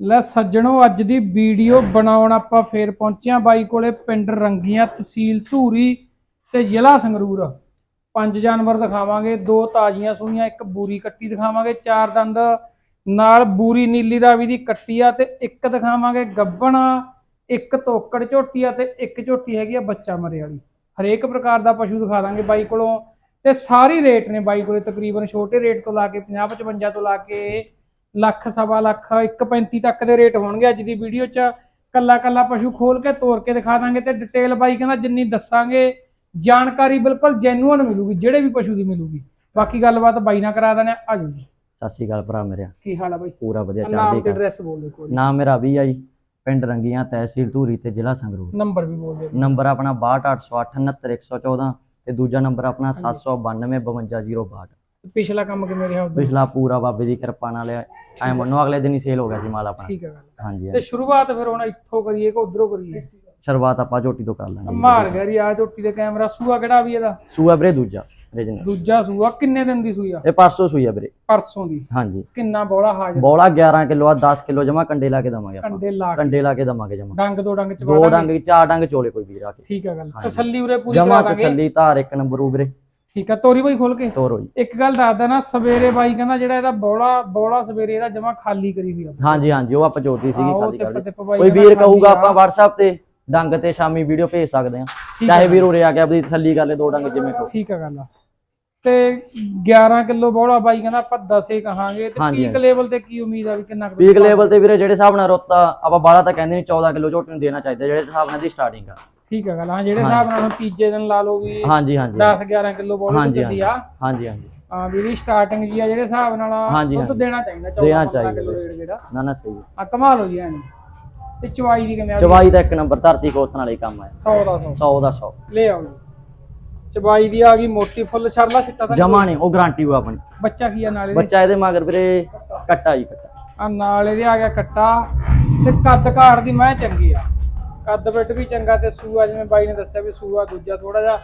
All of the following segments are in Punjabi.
ਲੈ ਸੱਜਣੋ, ਅੱਜ ਦੀ ਵੀਡੀਓ ਬਣਾਉਣ ਆਪਾਂ ਫੇਰ ਪਹੁੰਚਿਆ ਬਾਈ ਕੋਲੇ ਪਿੰਡ ਰੰਗੀਆਂ ਤਹਿਸੀਲ ਧੂਰੀ ਤੇ ਜ਼ਿਲ੍ਹਾ ਸੰਗਰੂਰ। ਪੰਜ ਜਾਨਵਰ ਦਿਖਾਵਾਂਗੇ, ਦੋ ਤਾਜ਼ੀਆਂ ਸੂਈਆਂ, ਇੱਕ ਬੂਰੀ ਕੱਟੀ ਦਿਖਾਵਾਂਗੇ, ਚਾਰ ਦੰਦ, ਨਾਲ ਬੂਰੀ ਨੀਲੀ ਰਾਵੀ ਦੀ ਕੱਟੀ ਆ ਤੇ ਇੱਕ ਦਿਖਾਵਾਂਗੇ ਗੱਬਣ, ਇੱਕ ਤੋਕੜ ਝੋਟੀ ਆ ਤੇ ਇੱਕ ਝੋਟੀ ਹੈਗੀ ਆ ਬੱਚਾ ਮਰੇ ਵਾਲੀ। ਹਰੇਕ ਪ੍ਰਕਾਰ ਦਾ ਪਸ਼ੂ ਦਿਖਾ ਦਾਂਗੇ ਬਾਈ ਕੋਲੋਂ ਤੇ ਸਾਰੀ ਰੇਟ ਨੇ ਬਾਈ ਕੋਲੇ, ਤਕਰੀਬਨ ਛੋਟੇ ਰੇਟ ਤੋਂ ਲਾ ਕੇ 50 55 ਤੋਂ ਲਾ ਕੇ ਲੱਖ ਸਵਾ ਲੱਖ 1.35 ਤੱਕ ਦੇ ਰੇਟ ਹੋਣਗੇ ਅੱਜ ਦੀ ਵੀਡੀਓ 'ਚ। ਕੱਲਾ ਕੱਲਾ ਪਸ਼ੂ ਖੋਲ ਕੇ ਤੋੜ ਕੇ ਦਿਖਾ ਦਾਂਗੇ ਤੇ ਡਿਟੇਲ ਬਾਈ ਕਹਿੰਦਾ ਜਿੰਨੀ ਦੱਸਾਂਗੇ ਜਾਣਕਾਰੀ ਬਿਲਕੁਲ ਜੈਨੂਅਨ ਮਿਲੂਗੀ ਜਿਹੜੇ ਵੀ ਪਸ਼ੂ ਦੀ ਮਿਲੂਗੀ। ਬਾਕੀ ਗੱਲਬਾਤ ਬਾਈ ਨਾਲ ਕਰਾ ਦਿੰਦੇ ਆ ਜੀ। ਸਤਿ ਸ਼੍ਰੀ ਅਕਾਲ ਭਰਾ ਮੇਰੇ ਕੀ ਹਾਲ ਆ ਬਾਈ? ਪੂਰਾ ਵਧੀਆ ਨਾਮ ਚੱਲਦੀ ਤੇ ਕਰ ਐਡਰੈਸ ਬੋਲ ਦੇ ਕੋਈ। ਨਾਮ ਮੇਰਾ ਵੀ ਆ ਜੀ ਪਿੰਡ ਰੰਗੀਆਂ ਤਹਿਸੀਲ ਧੂਰੀ ਤੇ ਜ਼ਿਲ੍ਹਾ ਸੰਗਰੂਰ। ਨੰਬਰ ਵੀ ਬੋਲ ਦੇ ਨੰਬਰ ਆਪਣਾ 6280899114 ਤੇ ਦੂਜਾ ਨੰਬਰ ਆਪਣਾ 792252062 ਪਿਛਲਾ ਕੰਮ ਕਿਵੇਂ ਰਿਹਾ ਉਦੋਂ? ਪਿਛਲਾ ਪੂਰਾ ਬਾਬੇ ਦੀ ਕਿਰਪਾ ਨਾਲ ਐ ਮੰਨੋ ਅਗਲੇ ਦਿਨ ਹੀ ਸੇਲ ਹੋ ਗਿਆ ਸੀ ਮਾਲ ਆਪਣਾ। ਠੀਕ ਹੈ ਗੱਲ। ਹਾਂਜੀ ਤੇ। ਸ਼ੁਰੂਆਤ ਫਿਰ ਹੁਣ ਇੱਥੋਂ ਕਰੀਏ ਕਿ ਉਧਰੋਂ ਕਰੀਏ? ਸ਼ੁਰੂਆਤ ਆਪਾਂ ਝੋਟੀ ਤੋਂ ਕਰ ਲਾਂਗੇ ਮਾਰ ਗਿਆ ਰੀ ਆ ਝੋਟੀ ਦੇ ਕੈਮਰਾ ਸੂਆ ਕਿਹੜਾ ਵੀ ਇਹਦਾ? ਸੂਆ ਵੀਰੇ ਦੂਜਾ ਰੀਜਨਲ ਦੂਜਾ ਸੂਆ ਕਿੰਨੇ ਦਿਨ ਦੀ ਸੂਈ ਆ? ਇਹ ਪਰਸੋਂ ਸੂਈ ਆ ਵੀਰੇ। ਪਰਸੋਂ ਦੀ। ਹਾਂਜੀ। ਕਿੰਨਾ ਬੋਲਾ ਹਾਜ਼ਰ? ਬੋਲਾ 11 ਕਿਲੋ ਆ 10 ਕਿਲੋ ਜਮਾ ਕੰਡੇ ਲਾ ਕੇ ਦਵਾਂਗੇ ਆਪਾਂ। ਕੰਡੇ ਲਾ ਕੇ। ਕੰਡੇ ਲਾ ਕੇ ਦਵਾਂਗੇ ਜਮਾ। ਡੰਗ ਦੋ ਡੰਗ ਚ ਦੋ ਡੰਗ। ਚਾਰ ਡੰਗ ਚੋਲੇ ਕੋਈ ਵੀਰ ਆ ਕੇ। ਠੀਕ ਹੈ ਗੱਲ। ਤਸੱਲੀ ਉਰੇ ਪੂਰੀ ਜਮਾ ਕਰਾ ਦਾਂਗੇ। ਤਸੱਲੀ ਧਾਰ ਇੱਕ ਨੰਬਰ ਉਹ ਵੀਰੇ। ਠੀਕ ਹੈ ਤੋਰੀ ਬਾਈ ਖੋਲ ਕੇ। ਤੋਰੋ ਜੀ। ਇੱਕ ਗੱਲ ਦੱਸਦਾ ਨਾ ਸਵੇਰੇ ਬਾਈ ਕਹਿੰਦਾ ਜਿਹੜਾ ਇਹਦਾ ਬੋਲਾ ਬੋਲਾ ਸਵੇਰੇ ਇਹਦਾ ਜਮਾ ਖਾਲੀ ਕਰੀ ਹੋਈ ਆ। ਹਾਂਜੀ ਹਾਂਜੀ ਉਹ ਆਪਾਂ ਜੋਤੀ ਸੀਗੀ ਖਾਲੀ ਕਰ ਕੋਈ ਵੀਰ ਕਹੂਗਾ ਆ। ਆਪਾਂ WhatsApp ਤੇ ਡੰਗ ਤੇ ਸ਼ਾਮੀ ਵੀਡੀਓ ਭੇਜ ਸਕਦੇ ਆ। ਚਾਹੇ। ਵੀਰ ਉਰੇ ਆ ਕੇ ਆਪਣੀ ਤਸੱਲੀ ਕਰ ਲੈ ਦੋ ਡੰਗ ਜਿਵੇਂ ਕਹੋ। ਠੀਕ ਹੈ ਗੱਲ ਆ। ਤੇ 11 ਕਿਲੋ ਬੋਲਾ ਬਾਈ ਕਹਿੰਦਾ ਆਪਾਂ 10 ਹੀ ਕਹਾਂਗੇ। ਤੇ ਪੀਕ। ਲੈਵਲ ਤੇ ਕੀ ਉਮੀਦ ਆ ਵੀ ਕਿੰਨਾ ਕੁ ਪੀਕ ਲੈਵਲ ਤੇ ਵੀਰੇ ਜਿਹੜੇ ਹਿਸਾਬ ਨਾਲ ਰੁੱਤਾ ਆਪਾਂ ਬਾਹਲਾ ਤਾਂ ਕਹਿੰਦੇ ਨਹੀਂ 14 ਕਿਲੋ ਝੋਟੀ ਨੂੰ ਦੇਣਾ ਚਾਹੀਦਾ ਜਿਹੜੇ ਹਿਸਾਬ ਨਾਲ ਦੀ ਸਟਾਰਟਿੰਗ ਆ। ਠੀਕ ਹੈ ਗੱਲ ਹਾਂ ਜਿਹੜੇ ਹਿਸਾਬ ਨਾਲ ਹੁਣ ਤੀਜੇ ਦਿਨ ਲਾ ਲਓ ਵੀ ਹਾਂਜੀ ਹਾਂਜੀ। 10 11 ਕਿਲੋ ਬੋਲੇ ਚੱਲਦੀ ਆ। ਹਾਂਜੀ। ਹਾਂਜੀ ਹਾਂ ਵੀਰੀ ਸਟਾਰਟਿੰਗ ਜੀ ਆ ਜਿਹੜੇ ਹਿਸਾਬ ਨਾਲ ਹਾਂਜੀ, ਉਹ ਤਾਂ ਹਾਂਜੀ। ਦੇਣਾ ਚਾਹੀਦਾ 14 ਦੇਣਾ 15 ਚਾਹੀਦਾ ਕਿਲੋ। ਰੇਟ ਜਿਹੜਾ। ਨਾ ਨਾ ਸਹੀ ਆ ਕਮਾਲ ਹੋ ਜੀ ਐਨ। ਤੇ ਚਵਾਈ ਦੀ ਕਿਵੇਂ ਆ? ਚਵਾਈ ਦਾ ਇੱਕ ਨੰਬਰ ਧਰਤੀ ਕੋਤਨ ਵਾਲੇ ਕੰਮ ਆ। 100 ਦਾ 100 100 ਦਾ 100 ਲੈ ਆਓ ਜੀ। ਚਵਾਈ ਦੀ ਆ ਗਈ ਮੋਟੀ ਫੁੱਲ ਛਰਲਾ ਸਿੱਟਾ ਤਾਂ ਜਮਾ ਨਹੀਂ ਉਹ ਗਾਰੰਟੀ ਉਹ ਆਪਣੀ। ਬੱਚਾ ਕੀ ਆ ਨਾਲੇ ਦੇ? ਬੱਚਾ ਇਹਦੇ ਮਗਰ ਵੀਰੇ ਕੱਟਾ ਜੀ ਕੱਟਾ। ਆ ਨਾਲ ਇਹਦੇ ਆ ਗਿਆ ਕੱਟਾ। ਤੇ ਕੱਦ ਘਾੜ ਦੀ ਮੈਂ ਚੰਗੀ ਆ। ਕੱਦ ਬਿੱਟ ਵੀ ਚੰਗਾ ਤੇ ਸੂਆ ਜਿਵੇਂ ਬਾਈ ਨੇ ਦੱਸਿਆ ਵੀ ਸੂਆ ਦੂਜਾ ਥੋੜਾ ਜਿਹਾ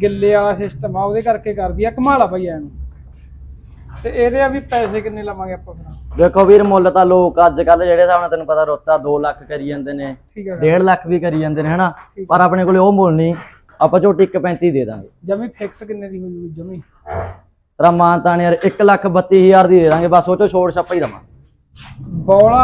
ਗਿੱਲੇ ਵਾਲਾ ਸਿਸਟਮ ਆ ਉਹਦੇ ਕਰਕੇ ਕਰਦੀ ਆ। ਕਮਾਲ ਬਾਈ ਐਨ ਤੇ ਇਹਦੇ ਆ ਵੀ ਪੈਸੇ ਕਿੰਨੇ ਲਵਾਂਗੇ ਆਪਾਂ ਫਿਰ? ਦੇਖੋ ਵੀਰ ਮੁੱਲ ਤਾਂ ਲੋਕ ਅੱਜ ਕੱਲ ਜਿਹੜੇ ਹਿਸਾਬ ਨਾਲ ਤੈਨੂੰ ਪਤਾ ਰੁੱਤਾ 2 ਲੱਖ ਕਰੀ ਜਾਂਦੇ ਨੇ ਠੀਕ ਹੈ 1.5 ਲੱਖ ਵੀ ਕਰੀ ਜਾਂਦੇ ਨੇ ਹਨਾ? ਪਰ ਆਪਣੇ ਕੋਲੇ ਉਹ ਮੁੱਲ ਨਹੀਂ। ਆਪਾਂ ਝੋਟੀ 1.35 ਦੇ ਦਾਂਗੇ। ਜਮੀ ਫਿਕਸ ਕਿੰਨੇ ਦੀ ਹੋ ਜੂਗੀ ਜਮੀ? ਤੇਰਾ ਮਾਨ ਤਾਂ ਯਾਰ 1 ਲੱਖ 32000 ਦੀ ਦੇ ਦਾਂਗੇ ਬਸ ਉਹ ਚੋਂ ਛੋੜ ਛੱਪਾ ਹੀ ਦਵਾਂ ਬੋਲਾ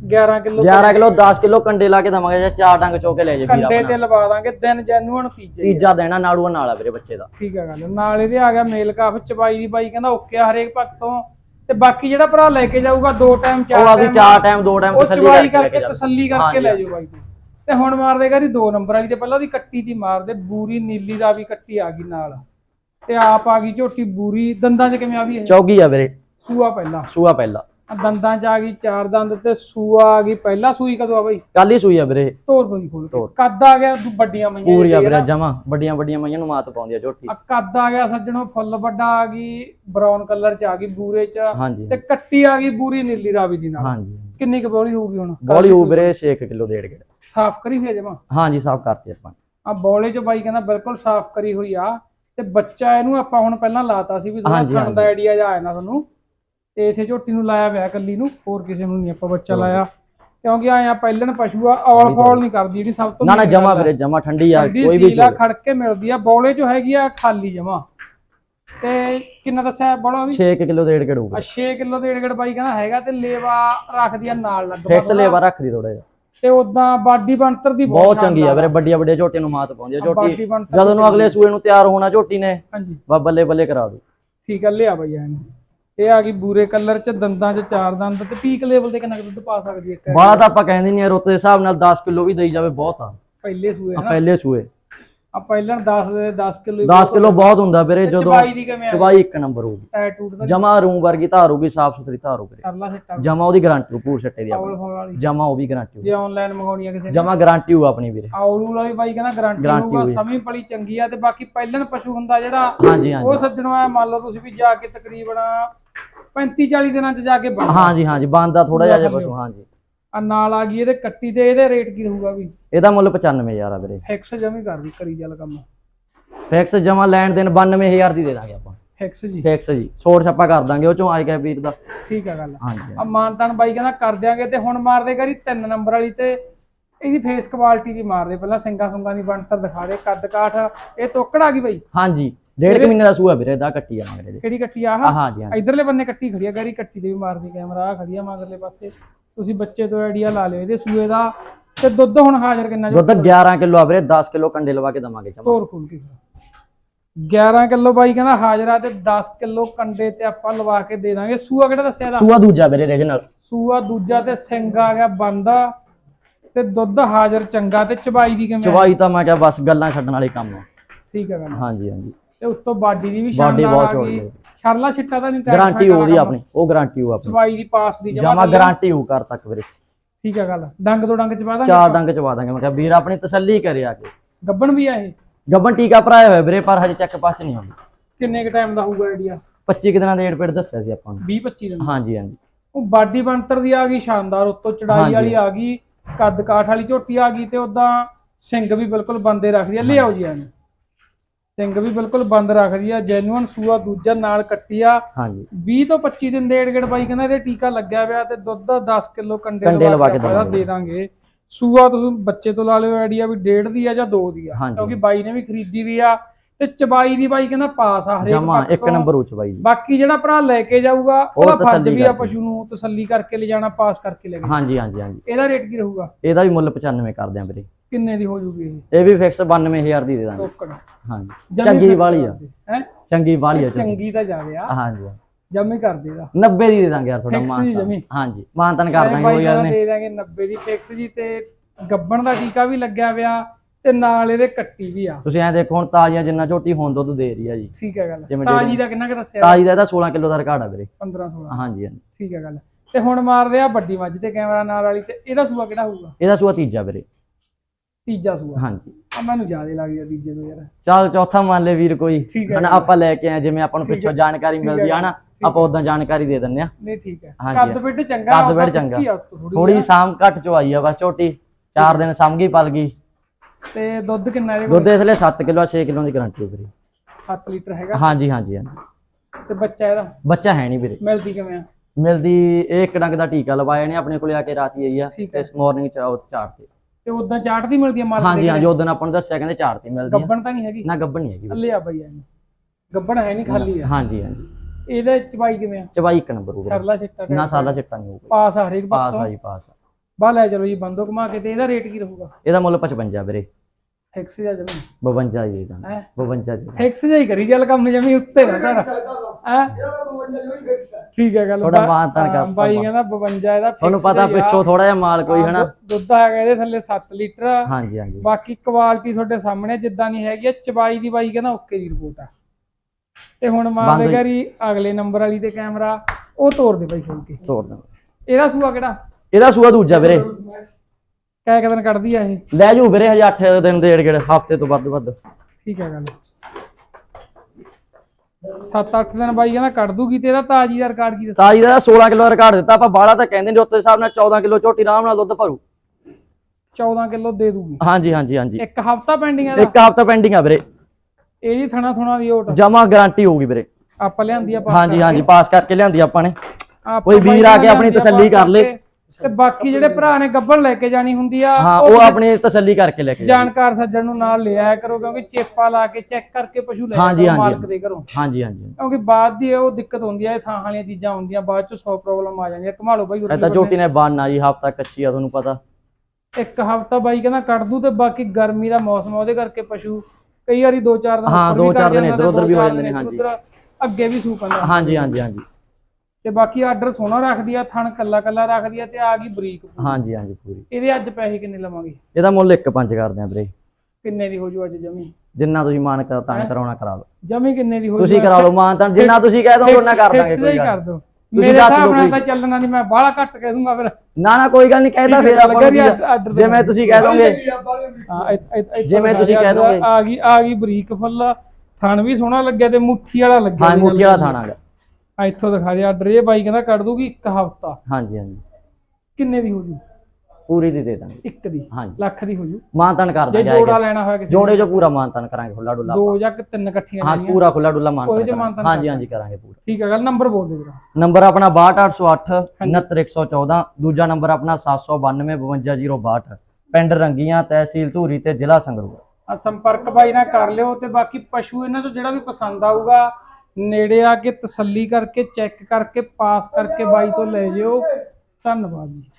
11 ਕਿਲੋ 11 ਕਿਲੋ 10 ਕਿਲੋ ਕੰਡੇ ਲਾ ਕੇ ਦਵਾਂਗੇ ਜਾਂ ਚਾਰ ਡੰਗ ਚੋ ਕੇ ਲੈ ਜੇ ਵੀਰ ਕੰਡੇ ਤੇ ਲਵਾ ਦਾਂਗੇ ਦਿਨ ਜੈਨੂਅਨ ਤੀਜੇ ਆ। ਤੀਜਾ ਦੇਣਾ ਨਾੜੂਆ ਨਾਲ ਆ ਵੀਰੇ ਬੱਚੇ ਦਾ। ਠੀਕ ਹੈ ਗੱਲ ਨਾਲ ਇਹਦੇ ਆ ਗਿਆ ਮੇਲ ਕਾਫ ਚਬਾਈ ਦੀ ਬਾਈ ਕਹਿੰਦਾ ਓਕੇ ਆ ਹਰੇਕ ਪੱਖ ਤੋਂ। ਤੇ ਬਾਕੀ ਜਿਹੜਾ ਭਰਾ ਲੈ ਕੇ ਜਾਊਗਾ ਦੋ ਟਾਈਮ ਚਾਰ ਉਹ ਆ ਵੀ ਚਾਰ ਟਾਈਮ ਦੋ ਟਾਈਮ ਉਹ ਤਸੱਲੀ ਕਰਕੇ ਲੈ ਕਰਕੇ। ਤਸੱਲੀ ਕਰਕੇ ਲੈ ਜਾਓ ਬਾਈ ਤੋਂ। ਹੁਣ ਮਾਰ ਦੇਗਾ ਦੀ ਦੋ ਨੰਬਰ ਵਾਲੀ ਤੇ ਪਹਿਲਾਂ ਉਹਦੀ ਕੱਟੀ ਦੀ ਮਾਰ ਦੇ ਬੂਰੀ ਨੀਲੀ ਦਾ ਵੀ ਕੱਟੀ ਆ ਗਈ ਨਾਲ। ਤੇ ਆਪ ਆ ਗਈ ਝੋਟੀ ਬੂਰੀ ਦੰਦਾਂ 'ਚ ਕਿਵੇਂ ਆ ਵੀ ਚੌਗੀ ਆ ਵੀਰੇ। ਸੂਆ ਪਹਿਲਾਂ। ਸੂਆ ਪਹਿਲਾ। ਆ ਦੰਦਾਂ 'ਚ ਆ ਗਈ ਚਾਰ ਦੰਦ ਤੇ ਸੂਆ ਆ ਗਈ। ਪਹਿਲਾਂ ਸੂਈ ਕਦੋਂ ਆ ਬਾਈ? ਕੱਲ ਹੀ ਸੂਈ ਆ ਵੀਰੇ। ਤੋਰ ਤੋਂ ਹੀ ਖੋਲ ਕੇ। ਤੋਰ। ਕੱਦ ਆ ਗਿਆ ਦੂ- ਵੱਡੀਆਂ ਮਈਆਂ ਪੂਰੀ ਆ ਵੀਰੇ। ਜਮਾ ਵੱਡੀਆਂ ਵੱਡੀਆਂ ਮਈਆਂ ਨੂੰ ਮਾਤ ਪਾਉਂਦੀ ਆ ਝੋਟੀ। ਆ ਕੱਦ ਆ ਗਿਆ ਸੱਜਣੋ ਫੁੱਲ ਵੱਡਾ ਆ ਗਈ ਬਰਾਊਨ ਕਲਰ 'ਚ ਆ ਗਈ ਬੂਰੇ 'ਚ। ਹਾਂਜੀ। ਤੇ ਕੱਟੀ ਆ ਗਈ ਬੂਰੀ ਨੀਲੀ ਰਾਵੀ ਦੀ ਨਾਲ। ਹਾਂਜੀ। ਕਿੰਨੀ ਕੁ ਬੋਲੀ ਹੋਊਗੀ ਹੁਣ? ਬੋਲੀ ਹੋ ਵੀਰੇ 6 ਕਿਲੋ ਡੇਢ ਗੇੜ ਸਾਫ਼ ਕਰੀ ਹੋਈ ਹੈ ਜਮਾ? ਹਾਂਜੀ ਸਾਫ਼ ਕਰਤੀ ਆਪਾਂ। ਆ ਬੋਲੇ 'ਚ ਬਾਈ ਕਹਿੰਦਾ ਬਿਲਕੁਲ ਸਾਫ਼ ਕਰੀ ਹੋਈ ਆ। ਤੇ ਬੱਚਾ ਇਹਨੂੰ ਆਪਾਂ ਹੁਣ ਪਹਿਲਾਂ ਲਾਤਾ ਸੀ ਵੀ ਥੋੜਾ ਹਾਂਜੀ, ਖਾਣ ਦਾ। ਆਈਡੀਆ ਜਾ ਆਇਆ ਨਾ ਤੁਹਾਨੂੰ ਤੇ ਇਸੇ ਝੋਟੀ ਨੂੰ ਲਾਇਆ ਵਿਆ ਕੱਲੀ ਨੂੰ ਹੋਰ ਕਿਸੇ ਨੂੰ ਨਹੀਂ ਆਪਾਂ ਬੱਚਾ ਲਾਇਆ। ਕਿਉਂਕਿ ਆਇਆ ਪਹਿਲਣ ਪਸ਼ੂ ਆ ਔਲ ਫੌਲ ਨਹੀਂ। ਕਰਦੀ ਜਿਹੜੀ ਸਭ ਤੋਂ ਨਾ ਨਾ ਜਮਾ। ਵੀਰੇ ਜਮਾ ਠੰਡੀ ਆ ਕੋਈ ਵੀ ਸੀਲਾ। ਖੜ ਕੇ ਮਿਲਦੀ ਆ ਬੋਲੇ 'ਚ ਹੈਗੀ ਆ ਖਾਲੀ ਜਮਾ। ਤੇ ਕਿੰਨਾ ਦੱਸਿਆ ਬੋਲਾ ਵੀ 6 ਕਿਲੋ ਡੇਢ ਗੇੜ ਹੋਊਗਾ। ਆ 6 ਕਿਲੋ ਦੇ ਏੜਗੜ ਬਾਈ ਕਹਿੰਦਾ ਹੈਗਾ ਤੇ ਲੇਵਾ ਰੱਖਦੀ ਆ ਨਾਲ ਲੱਗ ਫਿਕਸ ਲੇਵਾ ਰੱਖਦੀ ਥੋੜਾ ਜਿਹਾ। ਤੇ ਉਦਾਂ ਬਾਡੀ ਬਣਤਰ ਦੀ ਬਹੁਤ ਚੰਗੀ ਆ ਵੀਰੇ ਵੱਡੀਆਂ ਵੱਡੀਆਂ ਝੋਟੀ ਨੂੰ ਮਾਤ ਪਾਉਂਦੀ ਆ ਝੋਟੀ। ਜਦੋਂ ਨੂੰ ਅਗਲੇ ਸੂਏ ਨੂੰ ਤਿਆਰ ਹੋਣਾ ਝੋਟੀ ਨੇ ਹਾਂਜੀ। ਬੱਲੇ ਬੱਲੇ ਕਰਾ ਦੋ ਠੀਕ ਆ ਲਿਆ ਬਾਈ ਐਨ ਇਹ ਆ ਗਈ ਬੂਰੇ ਕਲਰ ਚ ਦੰਦਾਂ ਚ ਚਾਰ ਦੰਦ ਤੇ ਪੀਕ ਲੈਵਲ ਤੇ ਕਿੰਨਾ ਕੁ ਦੁੱਧ ਪਾ ਸਕਦੀ ਹੈ ਇੱਕ ਬਾਹਲਾ ਤਾਂ ਆਪਾਂ ਕਹਿੰਦੇ ਨਹੀਂ ਰੁੱਤ ਦੇ ਹਿਸਾਬ ਨਾਲ 10 ਕਿਲੋ ਵੀ ਦੇਈ ਜਾਵੇ ਬਹੁਤ ਆ। ਪਹਿਲੇ ਸੂਏ ਆ ਨਾ। ਪਹਿਲੇ ਸੂਏ। ਆ ਪਹਿਲਾਂ 10 ਦੇ 10 ਕਿਲੋ 10 ਕਿਲੋ ਬਹੁਤ ਹੁੰਦਾ ਵੀਰੇ ਜਦੋਂ ਚਬਾਈ ਦੀ ਕਿਵੇਂ ਆ? ਚਵਾਈ ਇੱਕ ਨੰਬਰ ਹੋਊਗੀ। ਟੈਟੂਟ ਦਾ ਜਮਾ ਰੂਮ ਵਰਗੀ ਧਾਰ ਹੋਊਗੀ ਸਾਫ਼ ਸੁਥਰੀ ਧਾਰ ਹੋਊਗੀ ਸਰਲਾ ਸਿੱਟਾ। ਜਮਾ ਉਹਦੀ ਗਾਰੰਟੀ ਪੂਰ ਸੱਟੇ ਦੀ ਆਪਣੀ। ਜਮਾ ਉਹ ਵੀ ਗਾਰੰਟੀ ਜੇ ਆਨਲਾਈਨ ਮੰਗਾਉਣੀ ਆ ਕਿਸੇ ਨੇ। ਜਮਾ ਗਾਰੰਟੀ ਹੋਊ ਆਪਣੀ ਵੀਰੇ। ਆਉਲ ਵਾਲੀ ਬਾਈ ਕਹਿੰਦਾ ਗਾਰੰਟੀ ਹੋਊਗਾ। ਸਮੀ ਬੜੀ ਚੰਗੀ ਆ ਤੇ ਬਾਕੀ ਪਹਿਲਣ ਪਸ਼ੂ ਹੁੰਦਾ ਜਿਹੜਾ ਉਹ ਸੱਜਣੋ ਮੰਨ ਲਓ ਤੁਸੀਂ ਵੀ ਜਾ ਕੇ ਤਕਰੀਬਨ 35 40 ਦਿਨਾਂ ਚ ਜਾ ਕੇ ਬਣ ਹਾਂਜੀ ਹਾਂਜੀ ਬੰਦਾ ਥੋੜਾ ਜਿਹਾ ਪਸ਼ੂ ਹਾਂਜੀ। ਆ ਨਾਲ ਆ ਗਈ ਇਹਦੇ ਕੱਟੀ ਤੇ ਇਹਦੇ ਰੇਟ ਕੀ ਹੋਊਗਾ ਵੀ? ਇਹਦਾ ਮੁੱਲ 95000 ਆ ਵੀਰੇ। ਫਿਕਸ ਜਮੀ ਕਰ ਦੀ ਕਰੀ ਚੱਲ ਕੰਮ। ਫਿਕਸ ਜਮਾ ਲੈਣ ਦੇਣ 92000 ਦੀ ਦੇ ਦਾਂਗੇ ਆਪਾਂ। ਫਿਕਸ ਜੀ। ਫਿਕਸ ਜੀ। ਛੋੜ ਛੱਪਾ ਕਰ ਦਾਂਗੇ ਉਹ ਚੋਂ ਆਏ ਗਿਆ ਵੀਰ ਦਾ। ਠੀਕ ਆ ਗੱਲ। ਹਾਂਜੀ। ਆ ਮਾਨਤਾਨ ਬਾਈ ਕਹਿੰਦਾ ਕਰ ਦਿਆਂਗੇ ਤੇ ਹੁਣ ਮਾਰਦੇ ਕਰੀ ਤਿੰਨ ਨੰਬਰ ਵਾਲੀ ਤੇ ਇਹਦੀ ਫੇਸ ਕੁਆਲਿਟੀ ਦੀ ਮਾਰਦੇ? ਪਹਿਲਾਂ ਸਿੰਗਾ ਸੁੰਗਾ ਦੀ ਬਣਤਰ ਦਿਖਾ ਦੇ। ਕੱਦ ਕਾਠ ਇਹ ਤੋਕੜ ਆ ਗਈ ਬਾਈ? ਹਾਂਜੀ। ਡੇਢ ਕੁ ਮਹੀਨੇ ਦਾ ਸੂਆ ਵੀਰੇ ਦਾ ਕੱਟੀ ਜਾਣਾ ਵੀਰੇ ਕਿਹੜੀ ਕੱਟੀ ਆ? ਆਹ ਆਹ ਹਾਂਜੀ ਹਾਂਜੀ। ਇਧਰਲੇ ਬੰਨੇ ਕੱਟੀ ਖੜੀ ਆ ਗੈਰੀ ਕੱਟੀ ਦੇ ਵੀ ਮਾਰਦੀ ਕੈਮਰਾ ਆ ਖੜੀ ਆ ਮਗਰਲੇ ਪਾਸੇ। ਤੁਸੀਂ ਬੱਚੇ ਤੋਂ ਆਈਡੀਆ ਲਾ ਲਿਓ ਇਹਦੇ ਸੂਏ ਦਾ। ਤੇ ਦੁੱਧ ਹੁਣ ਹਾਜ਼ਰ ਕਿੰਨਾ ਜੋ ਦੁੱਧ 11 ਕਿਲੋ ਆ ਵੀਰੇ 10 ਕਿਲੋ ਕੰਡੇ ਲਵਾ ਕੇ ਦਵਾਂਗੇ ਚਮਾ ਤੋਰ ਖੋਲ ਕੇ ਫਿਰ। 11 ਕਿਲੋ ਬਾਈ ਕਹਿੰਦਾ ਹਾਜ਼ਰਾ ਤੇ 10 ਕਿਲੋ ਕੰਡੇ ਤੇ ਆਪਾਂ ਲਵਾ ਕੇ ਦੇ ਦਾਂਗੇ। ਸੂਆ ਕਿਹੜਾ ਦੱਸਿਆ ਇਹਦਾ? ਸੂਆ ਦੂਜਾ ਵੀਰੇ ਰੀਜਨਲ ਸੂਆ ਦੂਜਾ ਤੇ ਸਿੰਘ ਆ ਗਿਆ ਬੰਦਾ। ਤੇ ਦੁੱਧ ਹਾਜ਼ਰ ਚੰਗਾ ਤੇ ਚਬਾਈ ਦੀ ਕਿਵੇਂ ਚਵਾਈ ਤਾਂ ਮੈਂ ਕਿਹਾ ਬਸ ਗੱਲਾਂ ਛੱਡਣ ਵਾਲੀ ਕੰਮ ਆ। ਠੀਕ ਹੈ ਗੱਲ। ਹਾਂਜੀ ਹਾਂਜੀ। ਤੇ ਉੱਤੋਂ ਬਾਡੀ ਦੀ ਵੀ ਬਾਡੀ ਸ਼ਾਨਦਾਰ ਬਹੁਤ ਆ ਚੌੜੀ ਗਈ ਹੈ। ਸ਼ਰਲਾ ਛਿੱਟਾ ਤਾਂ ਨਹੀਂ ਗਾਰੰਟੀ ਉਹਦੀ ਆਪਣੀ ਉਹ ਗਾਰੰਟੀ ਉਹ ਆਪਣੀ। ਚਬਾਈ ਦੀ ਪਾਸ ਦੀ ਜਮਾ ਜਮਾ ਗਾਰੰਟੀ ਹੋ ਕਰ ਤੱਕ ਵੀਰੇ। ਠੀਕ ਹੈ ਗੱਲ। ਡੰਗ ਤੋਂ ਡੰਗ ਚਬਾ ਦਾਂਗੇ ਚਾਰ ਡੰਗ ਚਵਾ ਦਾਂਗੇ। ਮੈਂ ਕਿਹਾ ਵੀਰ ਆਪਣੀ ਤਸੱਲੀ ਕਰੇ ਆ ਕੇ। ਗੱਬਣ ਵੀ ਆ ਇਹ? ਗੱਬਨ ਟੀਕਾ ਭਰਾਇਆ ਹੋਇਆ ਵੀਰੇ ਪਰ ਹਜੇ ਚੈੱਕ ਪਾਸ ਨਹੀਂ ਆਉਂਦੀ। ਕਿੰਨੇ ਕ ਟਾਈਮ ਦਾ ਹੋਊਗਾ ਆਈਡੀਆ 25 ਕੁ ਦਿਨਾਂ ਦੇ ਏਡ ਪੇਡ ਦੱਸਿਆ ਸੀ ਆਪਾਂ ਨੂੰ। 20 25 ਦਿਨ ਹਾਂਜੀ ਹਾਂਜੀ। ਉਹ ਬਾਡੀ ਬਣਤਰ ਦੀ ਆ ਗਈ ਸ਼ਾਨਦਾਰ। ਉੱਤੋਂ ਚੜਾਈ ਹਾਂਜੀ। ਵਾਲੀ ਆ ਗਈ ਕੱਦ ਕਾਠ ਵਾਲੀ ਝੋਟੀ ਆ ਗਈ ਤੇ ਉਦਾਂ ਸਿੰਘ ਵੀ ਬਿਲਕੁਲ ਬੰਦੇ ਰੱਖਦੀ ਆ। ਲਿਆਓ ਜੀ ਇਹਨੂੰ ਸਿੰਘ ਵੀ ਬਿਲਕੁਲ ਬੰਦ ਰੱਖਦੀ ਆ ਜੈਨੂਅਨ ਸੂਆ ਦੂਜਾ ਨਾਲ ਕੱਟੀ ਆ ਹਾਂਜੀ 20 ਤੋਂ 25 ਦਿਨ ਦੇ ਏੜ ਬਾਈ ਕਹਿੰਦਾ ਇਹਦੇ ਟੀਕਾ ਲੱਗਿਆ ਪਿਆ ਤੇ ਦੁੱਧ ਦਾ 10 ਕਿਲੋ ਕੰਡੇ ਲਵਾ ਕੇ। ਦੇ ਦਾਂਗੇ ਸੂਆ ਤੁਸੀਂ ਬੱਚੇ ਤੋਂ ਲਾ ਲਿਓ ਆਈਡੀਆ ਵੀ ਡੇਢ ਦੀ ਆ ਜਾਂ ਦੋ ਦੀ ਆ। ਕਿਉਂਕਿ ਬਾਈ ਨੇ ਵੀ ਖਰੀਦੀ ਵੀ ਆ ਤੇ ਚਬਾਈ ਦੀ ਬਾਈ ਕਹਿੰਦਾ ਪਾਸ ਆ ਹਰੇਕ ਜਮਾ ਪੱਖ ਇੱਕ ਤੋਂ। ਨੰਬਰ ਉੱਚ ਬਾਈ ਬਾਕੀ ਜਿਹੜਾ ਭਰਾ ਲੈ ਕੇ ਜਾਊਗਾ ਉਹਦਾ ਫਰਜ਼ ਤਸੱਲੀ ਵੀ ਆ ਕਰਕੇ। ਪਸ਼ੂ ਨੂੰ ਤਸੱਲੀ ਕਰਕੇ ਲਿਜਾਣਾ ਪਾਸ ਕਰਕੇ ਲੈ ਕੇ ਹਾਂਜੀ ਹਾਂਜੀ ਹਾਂਜੀ। ਇਹਦਾ ਰੇਟ ਕੀ ਰਹੂਗਾ? ਇਹਦਾ ਵੀ ਮੁੱਲ 95 ਕਰਦੇ ਆ ਵੀਰੇ। ਕਿੰਨੇ ਦੀ ਹੋ ਜੂਗੀ ਇਹ? ਇਹ ਵੀ ਫਿਕਸ 92000 ਦੀ ਦੇ ਦਾਂਗੇ। ਟੋਕਣ ਹਾਂਜੀ। ਚੰਗੀ ਵਾਲੀ ਆ। ਹੈ? ਚੰਗੀ ਵਾਲੀ ਆ ਚੰਗੀ। ਚੰਗੀ। ਤਾਂ ਜਾਵੇ ਆ। ਹਾਂਜੀ ਜਮੇ ਕਰ ਦੇਗਾ 90 ਦੀ ਦੇ ਦਾਂਗੇ ਯਾਰ ਥੋੜਾ Fix ਜੀ ਮਾਨਤਨ ਜਮੀ। ਹਾਂਜੀ ਮਾਨਤਨ ਕਰ ਦਾਂਗੇ ਬਾਈ ਗੱਲ ਕਹਿੰਦਾ ਨਹੀਂ। ਦੇ ਦਾਂਗੇ 90 ਦੀ ਫਿਕਸ ਜੀ ਤੇ ਗੱਬਣ ਦਾ ਟੀਕਾ ਵੀ ਲੱਗਿਆ ਪਿਆ ਤੇ ਨਾਲ ਇਹਦੇ ਕੱਟੀ ਵੀ ਆ। ਤੁਸੀਂ ਐ ਦੇਖੋ ਹੁਣ ਤਾਜ਼ੀਆਂ ਜਿੰਨਾ ਝੋਟੀ ਹੋਣ ਦੁੱਧ ਦੇ ਰਹੀ ਆ ਜੀ। ਠੀਕ ਹੈ ਗੱਲ। ਜਿਵੇਂ ਤਾਜੀ ਦਾ ਕਿੰਨਾ ਕੁ ਦੱਸਿਆ? ਤਾਜ਼ੀ ਦਾ ਇਹਦਾ 16 ਕਿਲੋ ਦਾ ਰਿਕਾਰਡ ਆ ਵੀਰੇ। 15 16 ਹਾਂਜੀ ਹਾਂਜੀ। ਠੀਕ ਹੈ ਗੱਲ। ਤੇ ਹੁਣ ਮਾਰਦੇ ਆ ਵੱਡੀ ਮੱਝ ਤੇ ਕੈਮਰਾ ਨਾਲ ਵਾਲੀ ਤੇ ਇਹਦਾ ਸੂਆ ਕਿਹੜਾ ਹੋਊਗਾ? ਇਹਦਾ ਸੂਆ ਤੀਜਾ ਵੀਰੇ। ਤੀਜਾ ਸੂਆ। ਹਾਂਜੀ। ਆ ਮੈਨੂੰ ਜ਼ਿਆਦਾ ਲੱਗ ਗਿਆ ਤੀਜੇ ਤੋਂ ਯਾਰ। ਚੱਲ ਚੌਥਾ ਮੰਨ ਲੈ ਵੀਰ ਕੋਈ। ਠੀਕ ਹੈ ਹਨਾ ਆਪਾਂ ਲੈ ਕੇ ਆਏ ਜਿਵੇਂ ਆਪਾਂ ਨੂੰ ਠੀਕ ਪਿੱਛੋਂ ਹੈ। ਜਾਣਕਾਰੀ ਠੀਕ ਹੈ ਮਿਲਦੀ ਆ ਨਾ ਆਪਾਂ ਉਦਾਂ ਜਾਣਕਾਰੀ ਦੇ ਦਿੰਨੇ ਆ। ਨਹੀਂ ਠੀਕ ਹੈ ਹਾਂਜੀ, ਕੱਦ। ਬਿੱਡ ਚੰਗਾ ਕੱਦ ਬਿੱਡ ਚੰਗਾ। ਥੋੜੀ। ਸਾਮ ਘੱਟ ਚ ਆਈ ਆ ਬਸ ਝੋਟੀ। ਚਾਰ ਦਿਨ ਸਾਂਭ ਗਈ ਪਲ ਗਈ। ਤੇ ਦੁੱਧ ਕਿੰਨਾ ਇਹਦੇ ਦੁੱਧ ਇਸ ਲਈ 7 ਕਿਲੋ 6 ਕਿਲੋ ਦੀ ਗਾਰੰਟੀ ਵੀਰੇ। 7 ਲੀਟਰ ਹੈਗਾ? ਹਾਂਜੀ ਹਾਂਜੀ ਹਾਂਜੀ। ਤੇ ਬੱਚਾ ਇਹਦਾ? ਬੱਚਾ ਹੈ ਨਹੀਂ ਵੀਰੇ। ਮਿਲਦੀ ਕਿਵੇਂ ਆ? ਮਿਲਦੀ ਇਹ ਇੱਕ ਡੰਗ ਦਾ ਟੀਕਾ ਲਵਾਇਆ ਨੇ ਆਪਣੇ ਕੋਲੇ ਆ ਕੇ ਰਾਤੀ ਆਈ ਆ ਠੀਕ ਹੈ। ਇਸ ਮਾਰਨਿੰਗ ਚ ਉਹ ਚਾਰ ਤੇ ਤੇ ਉਦਾਂ ਚਾਟ ਦੀ ਮਿਲਦੀ ਆ ਮਾਲ ਹਾਂਜੀ ਹਾਂਜੀ ਉਦੋਂ ਆਪਾਂ ਨੂੰ ਦੱਸਿਆ ਕਹਿੰਦੇ ਚਾਰ ਤੇ ਮਿਲਦੀ ਆ। ਗੱਬਣ ਤਾਂ ਨਹੀਂ ਹੈਗੀ? ਨਾ ਗੱਬਣ ਨਹੀਂ ਹੈਗੀ ਵੀਰੇ। ਥੱਲੇ ਆ ਬਈ ਐਨ ਗੱਬਣ ਹੈ ਨਹੀਂ ਖਾਲੀ ਆ। ਹਾਂਜੀ ਹਾਂਜੀ। ਇਹਦੇ ਚਬਾਈ ਕਿਵੇਂ ਆ? ਚਵਾਈ ਇੱਕ ਨੰਬਰ ਹੋਊਗਾ। ਸਰਲਾ ਛਿੱਟਾ ਨਾ ਸਾਦਾ ਚਿੱਟਾ ਨਹੀਂ ਹੋਊਗਾ। ਪਾਸ ਆ ਹਰੇਕ ਪਾਸ ਪਾਸ ਆ ਜੀ ਪਾਸ ਆ। ਬਾ ਲੈ ਚਲੋ ਜੀ ਬੰਦੋ ਘੁਮਾ ਕੇ ਤੇ ਇਹਦਾ ਰੇਟ ਕੀ ਰਹੂਗਾ? ਇਹਦਾ ਮੁੱਲ 55 ਵੀਰੇ। ਫਿਕਸ ਜਾਂ ਜਮੀ 52 ਜੀ ਦਾ ਹੈ? 52 ਜੀ। ਫਿਕਸ ਜਿਹਾ ਹੀ ਕਰੀ ਚੱਲ ਕੰਮ ਜਮੀ ਉੱਤੇ ਨਾ ਤਾਰਾ ਹੈ? ਠੀਕ ਹੈ ਗੱਲ ਥੋੜਾ ਬਾ- ਮਾਨ ਤਾਨ ਕਰ ਹਾਂ, ਬਾਈ ਕਹਿੰਦਾ 52 ਇਹਦਾ ਤੁਹਾਨੂੰ fix ਪਤਾ ਜਿਹਾ ਹੀ ਆ। ਪਿੱਛੋਂ ਥੋੜਾ ਜਿਹਾ ਮਾਲ ਕੋਈ ਹਾਂ, ਹਨਾ ਦੁੱਧ- ਦੁੱਧ ਹੈਗਾ ਇਹਦੇ ਥੱਲੇ 7 ਲੀਟਰ। ਹਾਂਜੀ ਹਾਂਜੀ। ਬਾਕੀ ਕੁਆਲਿਟੀ ਤੁਹਾਡੇ ਸਾਹਮਣੇ ਜਿੱਦਾਂ ਨਹੀਂ ਹੈਗੀ ਆ, ਚਬਾਈ ਦੀ ਬਾਈ ਕਹਿੰਦਾ ਓਕੇ ਦੀ ਰਿਪੋਰਟ ਆ। ਤੇ ਹੁਣ ਬੰਦ ਮਾਰਦੇ ਹੋਈ। ਅਗਲੇ ਨੰਬਰ ਵਾਲੀ ਤੇ ਕੈਮਰਾ ਉਹ ਤੋੜ ਦੇ ਬਾਈ ਖੋਲ ਕੇ। ਤੋੜ ਦਾਂ। ਇਹਦਾ ਸੂਆ ਕਿਹੜਾ? ਇਹਦਾ ਸੂਆ ਦੂਜਾ ਵੀਰੇ। ਕੈ ਦਿਨ ਕੱਢਦੀ ਆ ਇਹ? ਲੈ ਜੂ ਵੀਰੇ ਹਜੇ 8 ਦਿਨ ਦੇ ਗੇੜ ਹਫ਼ਤੇ ਤੋਂ ਵੱਧ ਵੱਧ। ਠੀਕ ਹੈ ਗੱਲ। 7-8 ਦਿਨ ਬਾਈ ਕਹਿੰਦਾ ਕੱਢ ਦੂਗੀ ਤੇ ਇਹਦਾ ਤਾਜੀ ਦਾ ਰਿਕਾਰਡ ਕੀ ਦੱਸਿਆ ਤਾਜੀ ਦਾ 16 ਕਿਲੋ ਰਿਕਾਰਡ ਦਿੱਤਾ ਆਪਾਂ ਬਾਲਾ ਤਾਂ ਕਹਿੰਦੇ ਨੇ ਉੱਤੇ ਹਿਸਾਬ ਨਾਲ 14 ਕਿਲੋ ਝੋਟੀ ਆਰਾਮ ਨਾਲ ਦੁੱਧ ਭਰੂ। 14 ਕਿਲੋ ਦੇ ਦੂਗੀ। ਹਾਂਜੀ ਹਾਂਜੀ ਹਾਂਜੀ। ਇੱਕ ਹਫਤਾ ਪੈਂਡਿੰਗ ਹੈ ਇੱਕ ਹਫਤਾ ਪੈਂਡਿੰਗ ਆ ਵੀਰੇ। ਇਹਦੀ ਥਣਾ ਥੁਣਾ ਦੀ ਓਟ। ਜਮਾ ਗਾਰੰਟੀ ਹੋਊਗੀ ਵੀਰੇ। ਆਪਾਂ ਲਿਆਂਦੀ ਆ ਪਾਸ ਹਾਂਜੀ ਹਾਂਜੀ ਪਾਸ ਕਰਕੇ ਲਿਆਂਦੀ ਆਪਾਂ ਨੇ। ਕੋਈ ਵੀਰ ਆ ਕੇ ਆਪਣੀ ਆ ਤਸੱਲੀ ਕਰ ਲੇ। ਤੇ ਬਾਕੀ ਜਿਹੜੇ ਭਰਾ ਨੇ ਗੱਬਣ ਲੈ ਕੇ ਜਾਣੀ ਹੁੰਦੀ ਆ ਹਾਂ ਉਹ ਆਪਣੀ ਤਸੱਲੀ ਕਰਕੇ ਲੈ ਕੇ। ਜਾਣਕਾਰ ਸੱਜਣ ਨੂੰ ਨਾਲ ਲਿਆਇਆ ਕਰੋ ਕਿਉਂਕਿ ਚੇਪਾ ਲਾ ਕੇ ਚੈੱਕ ਕਰਕੇ ਪਸ਼ੂ ਲੈ ਜਾਓ ਮਾਲਕ ਦੇ ਘਰੋਂ। ਹਾਂਜੀ ਹਾਂਜੀ। ਕਿਉਂਕਿ ਬਾਅਦ ਦੀ ਉਹ ਦਿੱਕਤ ਹੁੰਦੀ ਹੈ ਇਹ ਸਾਹ ਵਾਲੀਆਂ ਚੀਜ਼ਾਂ ਹੁੰਦੀਆਂ ਬਾਅਦ ਚ 100 ਪ੍ਰੋਬਲਮ ਆ ਜਾਂਦੀਆਂ। ਘਮਾਲੋ ਬਾਈ ਇਹ ਤਾਂ। ਝੋਟੀ ਨੇ ਬਾਨਾ ਜੀ ਹਫਤਾ ਕੱਚੀ ਆ ਤੁਹਾਨੂੰ ਪਤਾ। ਇੱਕ ਹਫਤਾ ਬਾਈ ਕਹਿੰਦਾ ਕੱਢ ਦੂ ਤੇ ਬਾਕੀ ਗਰਮੀ ਦਾ ਮੌਸਮ ਆ ਉਹਦੇ ਕਰਕੇ ਪਸ਼ੂ ਕਈ ਵਾਰੀ 2-4 ਦਿਨ ਹਾਂ, ਉੱਪਰ ਵੀ ਦੋ ਚਾਰ ਕਰ ਦਿਨ ਜਾਂਦਾ ਇੱਧਰ ਉੱਧਰ ਵੀ ਹੋ ਜਾਂਦੇ ਨੇ, ਹਾਂਜੀ। ਅੱਗੇ ਵੀ ਸੂ ਪੈਂਦਾ ਹਾਂਜੀ ਹਾਂਜੀ ਹਾਂਜੀ। ਤੇ ਬਾਕੀ ਆਰਡਰ ਸੋਹਣਾ ਰੱਖਦੀ ਆ ਥਣ ਕੱਲਾ ਕੱਲਾ ਰੱਖਦੀ ਆ ਤੇ ਆ ਗਈ ਬਰੀਕ ਹਾਂਜੀ ਹਾਂਜੀ ਪੂਰੀ। ਇਹਦੇ ਅੱਜ ਪੈਸੇ ਕਿੰਨੇ ਲਵਾਂਗੇ? ਇਹਦਾ ਮੁੱਲ 1.5 ਕਰਦੇ ਆ ਵੀਰੇ। ਕਿੰਨੇ ਦੀ ਹੋ ਜੂ ਅੱਜ ਜਮੀ? ਜਿੰਨਾ ਤੁਸੀਂ ਮਾਨ ਕਰ ਤਾਂ ਕਰਾਉਣਾ ਕਰਾ ਲਓ। ਜਮੀ ਕਿੰਨੇ ਦੀ ਹੋ ਤੁਸੀਂ ਕਰਾ ਲਓ ਮਾਨ ਤਾਂ ਜਿੰਨਾ ਤੁਸੀਂ ਕਹਿ ਦੋਗੇ ਉਹਨਾਂ ਕਰ ਦਾਂਗੇ ਕੋਈ ਗੱਲ ਕਰ ਦੋ। ਤੁਸੀਂ ਮੇਰੇ ਹਿਸਾਬ ਨਾਲ। ਤਾਂ ਚੱਲਣਾ ਨਹੀਂ ਮੈਂ ਬਾਹਲਾ ਘੱਟ ਕਹਿ ਦੂੰਗਾ ਫਿਰ। ਨਾ ਨਾ ਕੋਈ ਗੱਲ ਨਹੀਂ ਕਹਿਦਾ ਫੇਰ ਆਪਾਂ ਜਿਵੇਂ ਤੁਸੀਂ ਕਹਿ ਦੋਗੇ। ਜਿਵੇਂ ਤੁਸੀਂ ਦੇ ਕਹਿ ਦੋਗੇ। ਆ ਗਈ ਆ ਗਈ ਬਰੀਕ ਫੁੱਲ। ਥਣ ਵੀ ਸੋਹਣਾ ਲੱਗਿਆ ਤੇ ਮੁੱਠੀ ਵਾਲਾ ਲੱਗਿਆ ਹਾਂ ਮੁੱਠੀ ਵਾਲਾ ਥਾਣਾ ਗਾ ਆ ਇੱਥੋਂ ਦਿਖਾ ਦੇ ਆਰਡਰ ਇਹ ਬਾਈ ਕਹਿੰਦਾ ਕੱਢ ਦੂਗੀ ਇੱਕ ਹਫਤਾ। ਹਾਂਜੀ ਹਾਂਜੀ। ਕਿੰਨੇ ਦੀ ਹੋ ਜੂ ਪੂਰੀ ਦੀ ਦੇ ਦਾਂਗੇ। ਇੱਕ ਦੀ? ਹਾਂਜੀ। ਲੱਖ ਦੀ ਹੋ ਜੂ ਮਾਨਤਨ ਕਰ ਜੇ ਦਾਂਗੇ ਜੋੜਾ ਆਏਗਾ। ਲੈਣਾ ਹੋਇਆ ਕਿਸੇ ਜੋੜੇ ਜੋ ਪੂਰਾ ਮਾਨਤਨ ਕਰਾਂਗੇ ਖੁੱਲਾ ਡੁੱਲਾ ਦੋ ਜਾਂ ਤਿੰਨ ਇਕੱਠੀਆਂ ਹਾਂ ਪੂਰਾ ਖੁੱਲਾ ਡੁੱਲਾ ਮਾਨਤਨ ਹਾਂਜੀ ਹਾਂਜੀ ਕਰਾਂਗੇ ਪੂਰਾ। ਠੀਕ ਹੈ ਗੱਲ ਨੰਬਰ ਬੋਲ ਦੇ ਵੀਰਾ ਨੰਬਰ ਆਪਣਾ 62808 69114 ਦੂਜਾ ਨੰਬਰ ਆਪਣਾ 792 5262 ਪਿੰਡ ਰੰਗੀਆਂ ਤਹਿਸੀਲ ਧੂਰੀ ਤੇ ਜ਼ਿਲ੍ਹਾ ਸੰਗਰੂਰ। ਆ ਸੰਪਰਕ ਬਾਈ ਨਾਲ ਕਰ ਲਿਓ ਤੇ ਬਾਕੀ ਪਸ਼ੂ ਇਹਨਾਂ ਤੋਂ ਜਿਹੜਾ ਵੀ ਪਸੰਦ ਆਊਗਾ ਨੇੜੇ ਆ ਕੇ ਤਸੱਲੀ ਕਰਕੇ, ਚੈੱਕ ਕਰਕੇ, ਪਾਸ ਕਰਕੇ ਬਾਈ ਤੋਂ ਲੈ ਜਿਓ। ਧੰਨਵਾਦ ਜੀ।